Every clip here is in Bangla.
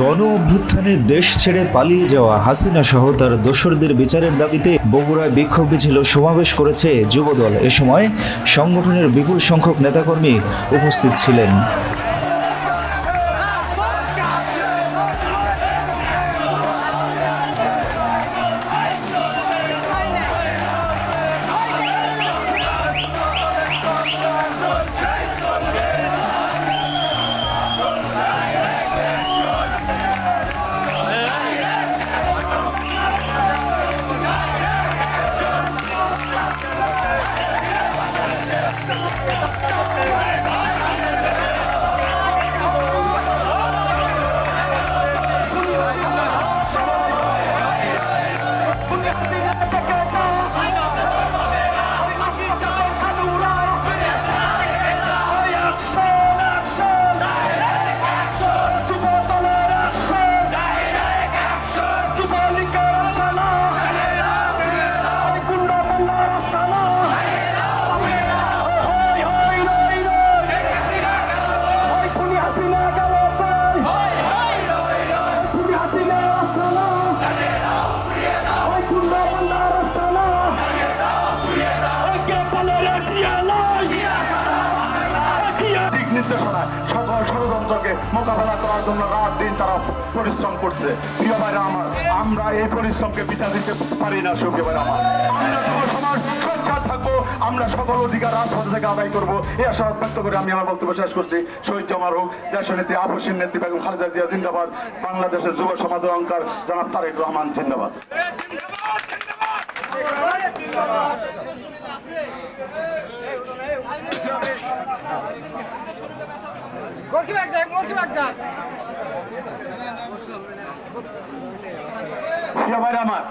গণ অভ্যুত্থানে দেশ ছেড়ে পালিয়ে যাওয়া হাসিনা সহ তার দোসরদের বিচারের দাবিতে বগুড়ায় বিক্ষোভ মিছিল সমাবেশ করেছে যুবদল। এ সময় সংগঠনের বিপুল সংখ্যক নেতাকর্মী উপস্থিত ছিলেন। নির্দেশনায় সকল ষড়যন্ত্রকে মোকাবেলা করার জন্য রাত দিন তারা পরিশ্রম করছে। প্রিয় ভাইরা আমার, আমরা এই পরিশ্রমকে পিতা দিতে পারি না, সুপ্রিয় ভাইরা আমার। আমরা সমাজ থাকব, আমরা সকল অধিকার রাজপথ থেকে আদায় করব। এই আশা ব্যক্ত করে আমি আমার বক্তব্য শেষ করছি। শহীদ জামার হোক দেশের নেত্রী আপসীর নেত্রী বেগম খালেদা জিয়া, জিন্দাবাদ। বাংলাদেশের যুব সমাজের অহংকার জনাব তারেক রহমান জিন্দাবাদ। প্রিয় ভাইরা আমার।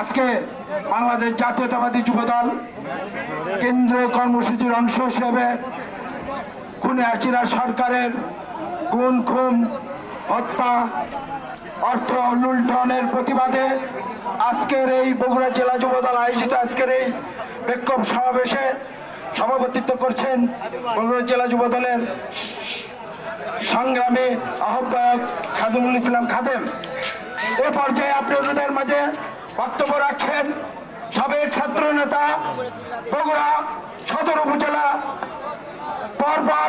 আজকে বাংলাদেশ জাতীয়তাবাদী যুবদল কেন্দ্রীয় কর্মসূচির অংশ হিসেবে খুনে হাসিনা সরকারের গুণ খুন হত্যা অর্থ লুণ্ঠনের প্রতিবাদে আজকের এই বগুড়া জেলা যুবদল আয়োজিত আজকের এই বিক্ষোভ সমাবেশে সভাপতিত্ব করছেন বগুড়া জেলা যুবদলের সংগ্রামী আহ্বায়ক খাদিমুল ইসলাম খাদেম। এ পর্যায়ে আপনি আপনাদের মাঝে বক্তব্য রাখছেন সাবেক ছাত্র নেতা বগুড়া সদর উপজেলা, পরপর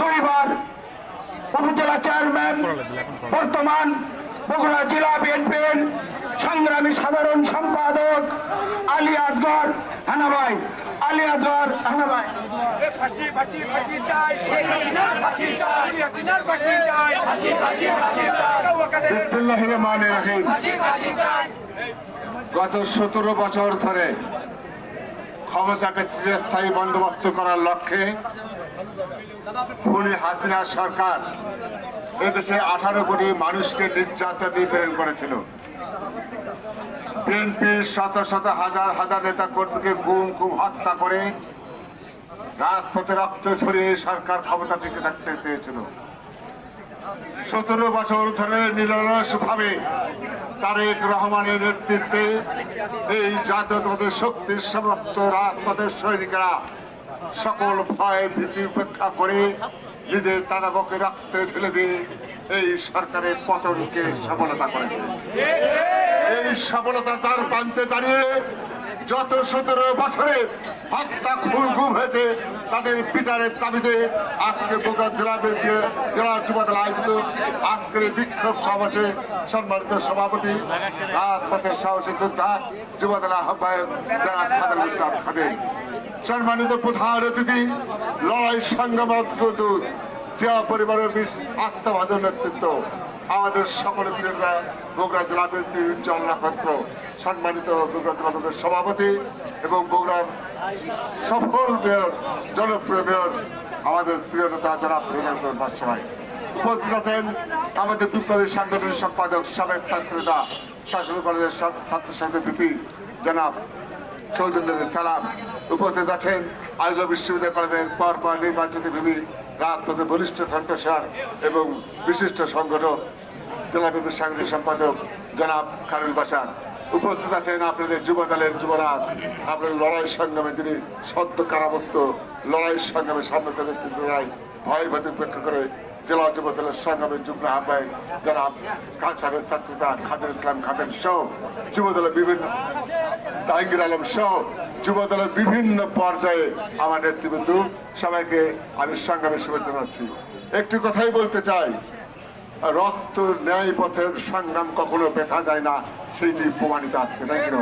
দুইবার উপজেলা চেয়ারম্যান, বর্তমান বগুড়া জেলা বিএনপির সংগ্রামী সাধারণ সম্পাদক আলী আসগর হানাবাই। আলী আসগর হানাবাই। গত সতেরো বছর ধরে ক্ষমতাকে চিরস্থায়ী বন্দোবস্ত করার লক্ষ্যে হাসিনা সরকার এদেশে আঠারো কোটি মানুষকে নির্যাতন নিপীড়ন করেছিল। বিএনপির শত শত হাজার হাজার নেতা কর্মীকে গুম, খুব হত্যা করে রাজপথে রক্ত ছড়িয়ে সরকার ক্ষমতা টিকে থাকতে চেয়েছিল। সতেরো বছর ধরে নিরলস ভাবে তারেক রহমানের নেতৃত্বে এই জাতীয়তাবাদের শক্তির সমস্ত রাজপথের সৈনিকেরা সকল ভয় ভীতি উপেক্ষা করে নিজের তাদাবকে রাখতে ঢেলে দিয়ে এই সরকারের পতনকে সফলতা করেছে। এই সফলতা তার প্রান্তে দাঁড়িয়ে যত সতেরো বছরে হত্যা, খুন, গুম হয়েছে, তাদের বিচারের দাবিতে আজকে বোকা জেলা জেলা যুবদল আয়োজিত আজকের বিক্ষোভ সমাবেশে সম্মানিত সভাপতি, রাজপথের সাহসী যোদ্ধা যুবদল আহ্বায়ক, জেলা খাদের সম্মানিত প্রধান অতিথি লড়াই সংগ্রাম দূত জিয়া পরিবারের আত্মভাজন নেতৃত্ব, আমাদের সকলের প্রিয়তা বগুড়া জেলা বিএনপির উজ্জ্বল সম্মানিত বগুড়া জেলা বিএনপির সভাপতি এবং বগুড়ার সফল মেয়র, জনপ্রিয় মেয়র, আমাদের প্রিয় নেতা জনাব রেজাউল বাদশাহ। উপস্থিত আছেন আমাদের বিপ্লবী সাংগঠনিক সম্পাদক সাবেক ছাত্রনেতা শাসন কলেজের ছাত্র সংঘের বিপি জনাব সৌদুল নবী সালাম। উপস্থিত আছেন আয়োজক বিশ্ববিদ্যালয় কলেজের পর পর নির্বাচিত ভিবি রাজপথে বলিষ্ঠ কণ্ঠস্বর এবং বিশিষ্ট সংগঠক জেলা বিদ্যুৎ সাংগঠনিক সম্পাদক জনাব খারুল বাসার। উপস্থিত আছেন আপনাদের যুব দলের যুবরাজ। আপনার লড়াই সংগ্রামে তিনি সদ্য কারাবত্ত লড়াই সংগ্রামে সামনে তাদের ভয় ভীতি উপেক্ষা করে জেলা দলের সংগ্রামের যুগ্ম আহ্বায়ক জনাব খান সাহেবের ছাত্রতা খাদের ইসলাম সহ যুব দলের বিভিন্ন জাহাঙ্গীর আলম সহ যুব দলের বিভিন্ন পর্যায়ে আমার নেতৃবৃন্দ, সবাইকে আমি সংগ্রামে শুভেচ্ছা জানাচ্ছি। একটি কথাই বলতে চাই, রক্ত ন্যায় পথের সংগ্রাম কখনো ব্যথা যায় না, সেইটি প্রমাণিত আজকে, তাই কিনা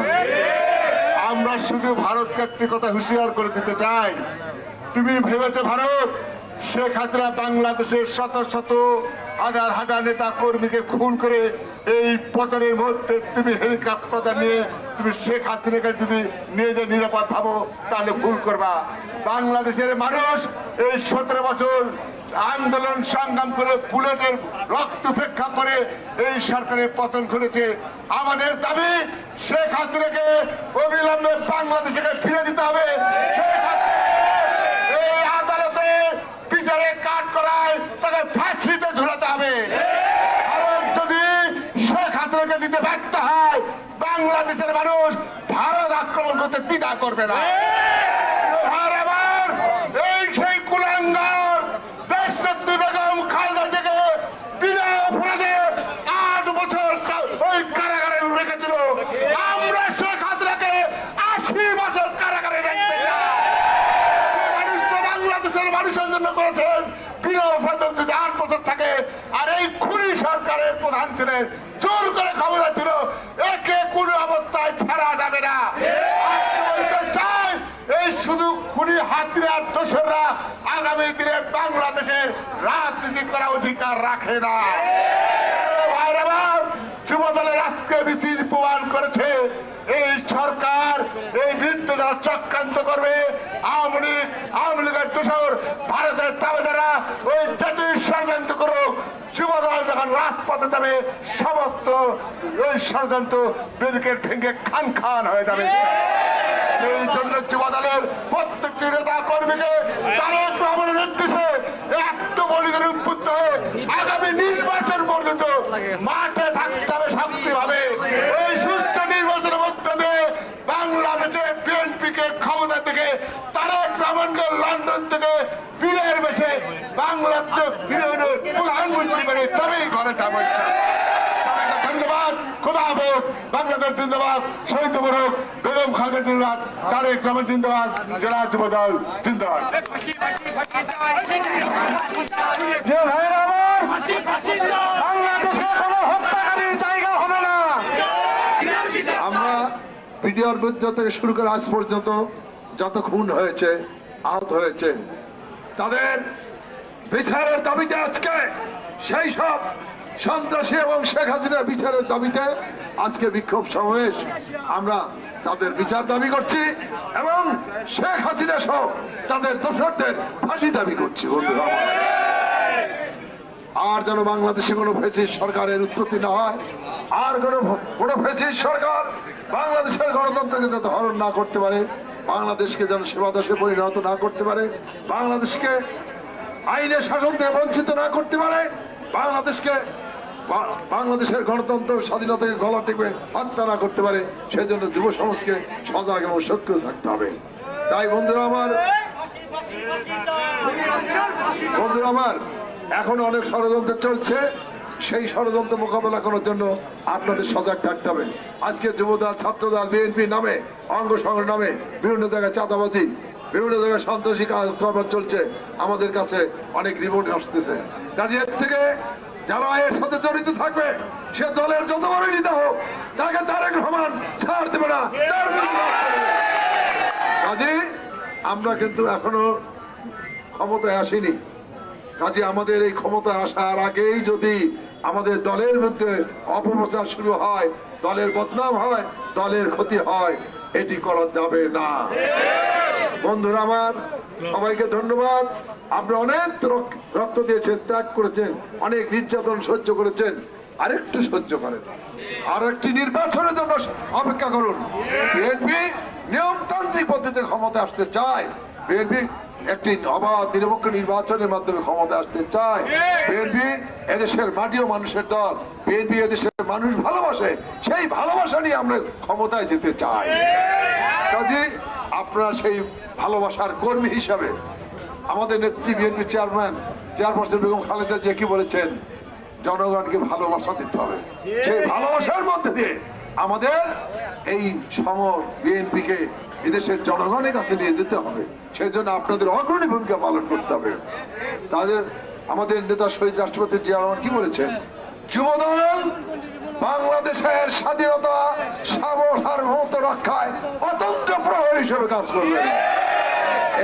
আমরা শুধু ভারতকে একটি কথা হুঁশিয়ার করে দিতে চাই, তুমি ভেবেছো ভারত শেখ হাসিনা বাংলাদেশের শত শত হাজার হাজার নেতা কর্মীকে খুন করে এই পতনের মধ্যে তুমি হেলিকপ্টার নিয়ে তুমি শেখ হাসিনাকে যদি নিয়ে যে নিরাপদ ভাবো, তাহলে ভুল করবা। বাংলাদেশের মানুষ এই সতেরো বছর আন্দোলন সংগ্রাম করে বুলেটের রক্ত উপেক্ষা করে এই সরকারের পতন ঘটেছে। আমাদের দাবি, শেখ হাসিনাকে অবিলম্বে বাংলাদেশকে ফিরে দিতে হবে। শেখ বিচারে কাট করায় তাকে ফাঁসিতে ঝুলাতে হবে। যদি শেখ হাসিনাকে দিতে ব্যর্থ হয়, বাংলাদেশের মানুষ ভারত আক্রমণ করতে দ্বিধা করবে না আর আবার এই সেই কুলাঙ্গার দেশনেত্রী বেগম খালেদা থেকে বিনা অপরাধে আট বছর কা- ওই কারাগারে রেখেছিল আমরা শেখ হাসিনাকে আশি বছর কারাগারে রাখতে চাই মানুষ তো বাংলাদেশের মানুষের জন্য করেছেন বিনা অপরাধ যদি আট বছর থাকে আর এই খুনি সরকারের প্রধান ছিলেন জোর করে ক্ষমতা ছিল, একে কোনো অবস্থায় ছাড়া যাবে না। এই শুধু খুনি দোসররা আগামী দিনে বাংলাদেশের রাজনীতি করার অধিকার রাখে না। আজকে মিছিল প্রমাণ করেছে, এই সরকার এই বিরুদ্ধে যারা চক্রান্ত করবে, আওয়ামী লীগ, আওয়ামী লীগের দোষর, ভারতের তাবেদারা ওই জাতীয় ষড়যন্ত্র করুক যুব দল যখন রাজপথে যাবে, সমস্ত ওই ষড়যন্ত্র ব্যারিকেড ভেঙে খান খান হয়ে যাবে। এই জন্য যুব দলের প্রত্যেকটি নেতা কর্মীকে নির্দেশে একটু বলিদানে উদ্বুদ্ধ হয়ে আগামী নির্বাচন পর্যন্ত মাঠে থাকতে হবে সক্রিয়ভাবে এই সুস্থ নির্বাচনের মধ্য দিয়ে বাংলাদেশে বিএনপি কে ক্ষমতা লন্ডন থেকে বিলের বেশে এনে প্রধানমন্ত্রী করে তবেই ঘরে যাব ধন্যবাদ খোদা হাফেজ বাংলাদেশ জিন্দাবাদ শহীদ মোরক বেগম খালেদা জিন্দাবাদ তারেক রহমান জিন্দাবাদ জেলা যুব দল জিন্দাবাদ। ফাঁসি ফাঁসি ফাঁসি চাই ফাঁসি চাই যে ভাইরা আমার ফাঁসি ফাঁসি চাই বাংলাদেশে কোনো হত্যাকারীর জায়গা হবে না। আমরা পিডিআর থেকে শুরু করে আজ পর্যন্ত যত খুন হয়েছে, আহত হয়েছে। তাদের বিচারের দাবিতে আজকে সেই সব সন্ত্রাসী এবং শেখ হাসিনার বিচারের দাবিতে আজকে বিক্ষোভ সমাবেশ। আমরা তাদের বিচার দাবি করছি এবং শেখ হাসিনা সহ তাদের দোষরদের ফাঁসি দাবি করছি, বন্ধুরা। আর যেন বাংলাদেশে কোনো ফেসিস সরকারের উৎপত্তি না হয়, আর কোনো কোনো ফেসিস সরকার বাংলাদেশের গণতন্ত্রকে যাতে হরণ না করতে পারে বাংলাদেশকে যেন সেবা দেশে পরিণত না করতে পারে, বাংলাদেশকে আইনের শাসন থেকে বঞ্চিত না করতে পারে, বাংলাদেশকে বাংলাদেশের গণতন্ত্র স্বাধীনতাকে গলা টিপে হত্যা না করতে পারে সেই জন্য যুব সমাজকে সজাগ এবং সক্রিয় থাকতে হবে। তাই বন্ধুরা আমার বন্ধুরা আমার, এখন অনেক ষড়যন্ত্র চলছে। সেই ষড়যন্ত্র মোকাবেলা করার জন্য আপনাদের সজাগ থাকতে হবে। আজকে যুবদল, ছাত্রদল, বিএনপি নামে, অঙ্গ সংগঠন নামে বিভিন্ন জায়গায় চাঁদাবাজি, বিভিন্ন জায়গায় সন্ত্রাসী কাজ চলছে। আমাদের কাছে অনেক রিপোর্ট আসতেছে। কাজে এর থেকে যারা এর সাথে জড়িত থাকবে, সে দলের যত বড় নেতা হোক, তাকে তারেক রহমান ছাড় দেবে না। কাজে, আমরা কিন্তু এখনও ক্ষমতায় আসিনি। কাজে, আমাদের এই ক্ষমতা আসার আগেই যদি আমাদের দলের মধ্যে অপপ্রচার শুরু হয়, দলের বদনাম হয়, দলের ক্ষতি হয়, এটি করা যাবে না। বন্ধুরা আমার, সবাইকে ধন্যবাদ। আপনারা অনেক রক- রক্ত দিয়েছেন, ত্যাগ করেছেন, অনেক নির্যাতন সহ্য করেছেন, আরেকটু সহ্য করেন। আর একটি নির্বাচনের জন্য অপেক্ষা করুন। বিএনপি নিয়মতান্ত্রিক পদ্ধতিতে ক্ষমতা আসতে চায়। বিএনপি একটি অবাধ নিরপেক্ষ নির্বাচনের মাধ্যমে ক্ষমতা আসতে চায়। বিএনপি এদেশের মাটি ও মানুষের দল। বিএনপি এদেশের মানুষ ভালোবাসে সেই ভালোবাসা নিয়ে আমরা ক্ষমতায় যেতে চাই। কাজে আপনারা সেই ভালোবাসার কর্মী হিসাবে আমাদের নেত্রী BNP chairman chairperson Begum Khaleda Zia কি বলেছেন জনগণকে ভালোবাসা দিতে হবে। সেই ভালোবাসার মধ্যে দিয়ে আমাদের এই সম বিএনপিকে এদেশের জনগণের কাছে নিয়ে যেতে হবে। সেই জন্য আপনাদের অগ্রণী ভূমিকা পালন করতে হবে। তাদের, আমাদের নেতা শহীদ রাষ্ট্রপতি জিয়া রহমান কি বলেছেন? যুবদল বাংলাদেশের স্বাধীনতা, সার্বভৌমত্ব রক্ষায় অতন্ত্র প্রহর হিসেবে কাজ করবে।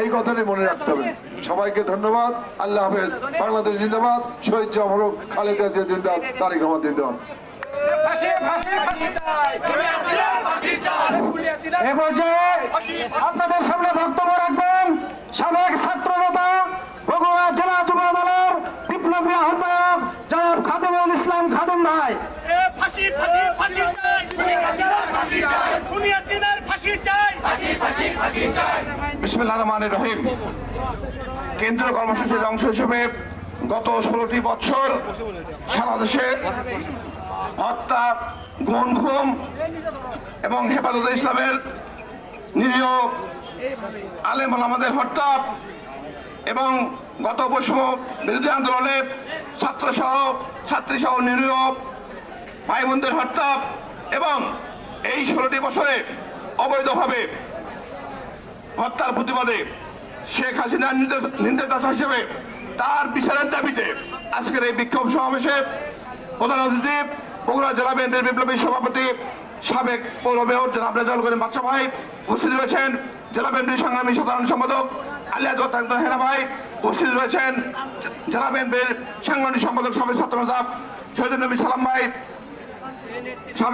এই কথাটি মনে রাখতে হবে। সবাইকে ধন্যবাদ। আল্লাহ হাফেজ। বাংলাদেশ জিন্দাবাদ। শহীদ জমরক খালেদা জিন্দাবাদ। তারিক রহমান জিন্দাবাদ। এ পর্যায়ে আপনাদের সামনে বক্তব্য রাখবেন সাবেক ছাত্র নেতা বগুড়া জেলা যুব দলের বিপ্লবী আহ্বায়ক জনাব খাদিমুল ইসলাম খাদিম ভাই। এ ফাঁসি ফাঁসি ফাঁসি চাই। শেখ হাসিনার ফাঁসি চাই। খুনি হাসিনার ফাঁসি চাই। ফাঁসি ফাঁসি ফাঁসি চাই। বিসমিল্লাহ রহমান রহিম। কেন্দ্রীয় কর্মসূচির অংশ হিসেবে গত ষোলোটি বছর সারা দেশে হত্যা গুম ঘুম এবং হেফাজতে ইসলামের নিরীহ আলেম আমাদের হত্যা এবং গত বৈষম্য বিরোধী আন্দোলনে ছাত্রসহ, ছাত্রীসহ নিরীহ ভাই বোনদের হত্যা এবং এই ষোলোটি বছরে অবৈধভাবে হত্যার প্রতিবাদে শেখ হাসিনার নির্দেশ, নির্দেশদাতা হিসেবে তার বিচারের দাবিতে আজকের এই বিক্ষোভ সমাবেশে প্রধান অতিথি বগুড়া জেলা বিএনপির বিপ্লবী সভাপতি সাবেক পৌর মেয়র জনাব রেজাউল করিম বাচ্চা ভাই উপস্থিত রয়েছেন। জেলা বিএনপির সংগ্রামী সাধারণ সম্পাদক আলিয়া জোত্তান্তর হেনা ভাই উপস্থিত রয়েছেন। জেলা বিএনপির সাংগঠনিক সম্পাদক সাবেক ছাত্র নেতা নবী সালাম ভাই, সাবেক